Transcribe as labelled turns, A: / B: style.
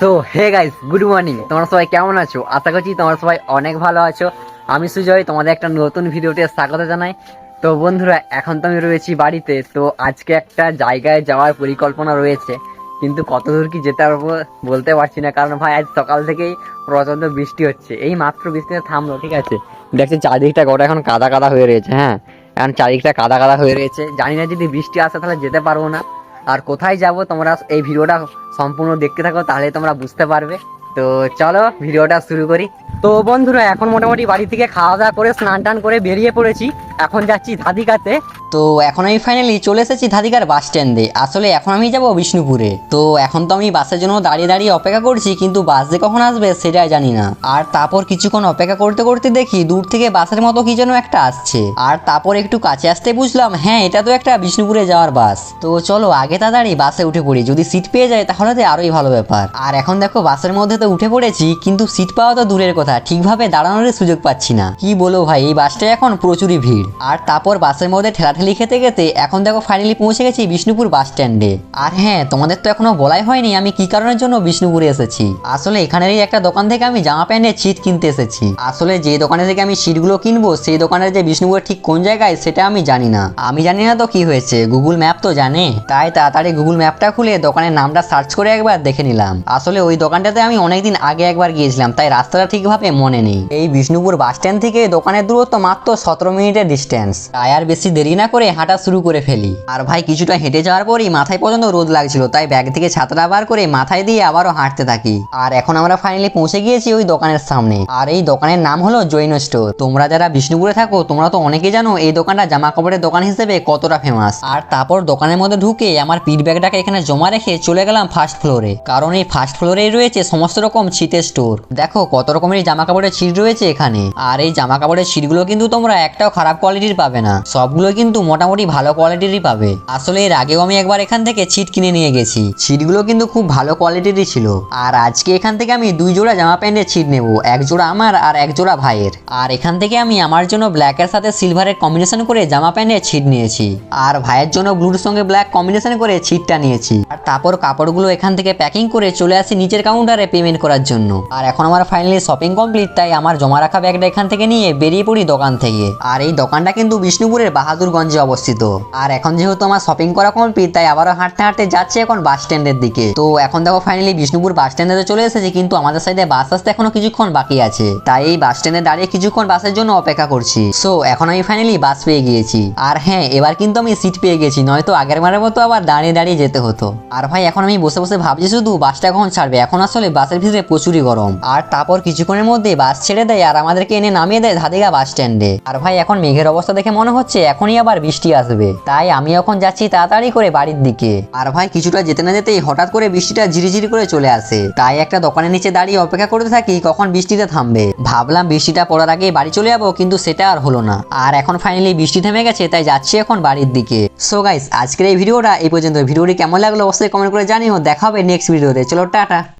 A: So hey guys good morning তোমরা সবাই কেমন আছো? আশা করছি তোমরা সবাই অনেক ভালো আছো। আমি সুজয়, তোমাদের একটা নতুন ভিডিওতে স্বাগত জানাই। তো বন্ধুরা, এখন তো আমি রয়েছি বাড়িতে, তো আজকে একটা জায়গায় যাওয়ার পরিকল্পনা রয়েছে। কিন্তু কত দূর কি যেতে পারব বলতে পারছি না, কারণ ভাই, আজ সকাল থেকেই প্রচণ্ড বৃষ্টি হচ্ছে। এই মাত্র বৃষ্টিতে থামলো, ঠিক আছে? দেখছি চারিদিকটা গোটা এখন কাদা কাদা হয়ে রয়েছে হ্যাঁ? এখন চারিদিকটা কাদা কাদা হয়ে রয়েছে। জানি না যদি বৃষ্টি আসে তাহলে যেতে পারব না। আর কোথায় যাব তোমরা এই ভিডিওটা সম্পূর্ণ দেখতে থাকো তাহলে তোমরা বুঝতে পারবে। তো চলো ভিডিওটা শুরু করি। তো বন্ধুরা, এখন মোটামুটি বাড়ি থেকে খাওয়া দাওয়া করে স্নান টান করে বেরিয়ে পড়েছি। এখন যাচ্ছি ধাদিকাতে। তো এখন আমি ফাইনালি চলে এসেছি ধাদিকার বাস স্ট্যান্ডে আসলে এখন আমি যাব বিষ্ণুপুরে। তো এখন তো আমি বাসের জন্য দাঁড়িয়ে দাঁড়িয়ে অপেক্ষা করছি, কিন্তু বাস যে কখন আসবে সেটাই জানি না। আর তারপর কিছুক্ষণ অপেক্ষা করতে করতে দেখি দূর থেকে বাসের মতো কি যেন একটা আসছে। আর তারপর একটু কাছে আসতে বুঝলাম হ্যাঁ এটা তো একটা বিষ্ণুপুরে যাওয়ার বাস তো চলো, আগে তা তাড়াতাড়ি বাসে উঠে পড়ি। যদি সিট পেয়ে যায় তাহলে তো আরোই ভালো ব্যাপার। আর এখন দেখো বাসের মধ্যে তো উঠে পড়েছি, কিন্তু সিট পাওয়া তো দূরের কথা। ঠিকভাবে দাঁড়ানোর সুযোগ পাচ্ছি না। কি বলো ভাই, এই বাসটা এখন প্রচুরই ভিড়। আর তারপর বাসের মধ্যে ঠেলাঠেলি খেতে খেতে এখন দেখো ফাইনালি পৌঁছে গেছি বিষ্ণুপুর বাস স্ট্যান্ডে আর হ্যাঁ তোমাদের তো এখনও বলাই হয়নি আমি কি কারণের জন্য বিষ্ণুপুরে এসেছি। আসলে এখানেরই একটা দোকান থেকে আমি জামা প্যান্টের ছিট কিনতে এসেছি। আসলে যে দোকানে থেকে আমি সিটগুলো কিনবো, সেই দোকানের যে বিষ্ণুপুরের ঠিক কোন জায়গায় সেটা আমি জানি না। আমি জানি না তো কি হয়েছে গুগল ম্যাপ তো জানে। তাই তাড়াতাড়ি গুগল ম্যাপটা খুলে দোকানের নামটা সার্চ করে একবার দেখে নিলাম। আসলে ওই দোকানটাতে আমি অনেকদিন আগে একবার গিয়েছিলাম, তাই রাস্তাটা ঠিকভাবে মনে নেই। এই বিষ্ণুপুর বাস স্ট্যান্ড থেকে দোকানের দূরত্ব মাত্র সতেরো মিনিটের ডিস্টেন্স তাই আর বেশি দেরি না করে হাঁটা শুরু করে ফেলি। আর ভাই, কিছুটা হেঁটে যাওয়ার পরই মাথায় পর্যন্ত রোদ লাগছিল, তাই ব্যাগ থেকে ছাতাটা বার করে মাথায় দিয়ে আবারও হাঁটতে থাকি। আর এখন আমরা ফাইনালি পৌঁছে গিয়েছি ওই দোকানের সামনে। আর এই দোকানের নাম হলো জৈন স্টোর তোমরা যারা বিষ্ণুপুরে থাকো, তোমরা তো অনেকে জানো এই দোকানটা জামা কাপড়ের দোকান হিসেবে কতটা ফেমাস আর তারপর দোকানের মধ্যে ঢুকে আমার পিট ব্যাগটাকে এখানে জমা রেখে চলে গেলাম ফার্স্ট ফ্লোরে কারণ এই ফার্স্ট ফ্লোরেই রয়েছে সমস্ত রকম শীতের স্টোর দেখো কত রকমের জামা কাপড়ের ছিট রয়েছে এখানে। আর এই জামা কাপড়ের ছিটগুলো কিন্তু তোমরা একটাও খারাপ কোয়ালিটির পাবে না। সবগুলো কিন্তু মোটামুটি ভালো কোয়ালিটিরই পাবে। আসলে এর আগেও আমি একবার এখান থেকে ছিট কিনে নিয়ে গেছি। ছিটগুলো কিন্তু খুব ভালো কোয়ালিটিরই ছিল। আর আজকে এখান থেকে আমি দুই জোড়া জামা প্যান্টের ছিট নেব, এক জোড়া আমার আর এক জোড়া ভাইয়ের। আর এখান থেকে আমি আমার জন্য ব্ল্যাকের সাথে সিলভারের কম্বিনেশন করে জামা প্যান্টের ছিট নিয়েছি। আর ভাইয়ের জন্য ব্লুর সঙ্গে ব্ল্যাক কম্বিনেশন করে ছিটটা নিয়েছি। আর তারপর কাপড়গুলো এখান থেকে প্যাকিং করে চলে আসি নিচের কাউন্টারে পেমেন্ট করার জন্য। আর এখন আমার ফাইনালি শপিং কমপ্লিট তাই আমার জমা রাখা ব্যাগটা এখান থেকে নিয়ে বেরিয়ে পড়ি দোকান থেকে। আর এই দোকানটা কিন্তু বিষ্ণুপুরের বাহাদুরগঞ্জে অবস্থিত। আর এখন যেহেতু আমার শপিং করা কমপ্লিট তাই আবারও হাঁটতে হাঁটতে যাচ্ছে এখন বাস স্ট্যান্ডের দিকে। তো এখন দেখো ফাইনালি বিষ্ণুপুর বাস স্ট্যান্ডে চলে এসেছি, কিন্তু আমাদের সাইডে বাস আসতে এখনও কিছুক্ষণ বাকি আছে। তাই এই বাস স্ট্যান্ডে দাঁড়িয়ে কিছুক্ষণ বাসের জন্য অপেক্ষা করছি। সো এখন আমি ফাইনালি বাস পেয়ে গিয়েছি। আর হ্যাঁ এবার কিন্তু আমি সিট পেয়ে গেছি, নয়তো আগের বারের মতো আবার দাঁড়িয়ে দাঁড়িয়ে যেতে হতো। আর ভাই, এখন আমি বসে বসে ভাবছি শুধু বাসটা কখন ছাড়বে? এখন আসলে বাসের ভিতরে প্রচুরই গরম। আর তারপর কিছুক্ষণের মধ্যে বাস ছেড়ে দেয় আর আমাদেরকে এনে নামিয়ে দেয় ধাদিগা বাস স্ট্যান্ডে। আর ভাই, এখন মেঘের অবস্থা দেখে মনে হচ্ছে এখনই আবার বৃষ্টি আসবে। তাই আমি এখন যাচ্ছি তাড়াতাড়ি করে বাড়ির দিকে। আর ভাই, কিছুটা যেতে না যেতেই হঠাৎ করে বৃষ্টিটা ঝিরিঝিরি করে চলে আসে। তাই একটা দোকানের নিচে দাঁড়িয়ে অপেক্ষা করতে থাকি কখন বৃষ্টিটা থামবে। ভাবলাম বৃষ্টিটা পড়ার আগে বাড়ি চলে যাব, কিন্তু সেটা আর হলো না। আর এখন ফাইনালি বৃষ্টি থেমে গেছে, তাই যাচ্ছি এখন বাড়ির দিকে। সো গাইস আজকের এই ভিডিওটা এই পর্যন্ত। ভিডিওটি কেমন লাগল অবশ্যই কমেন্ট করে জানিও। দেখা হবে নেক্সট ভিডিওতে চলো, টাটা।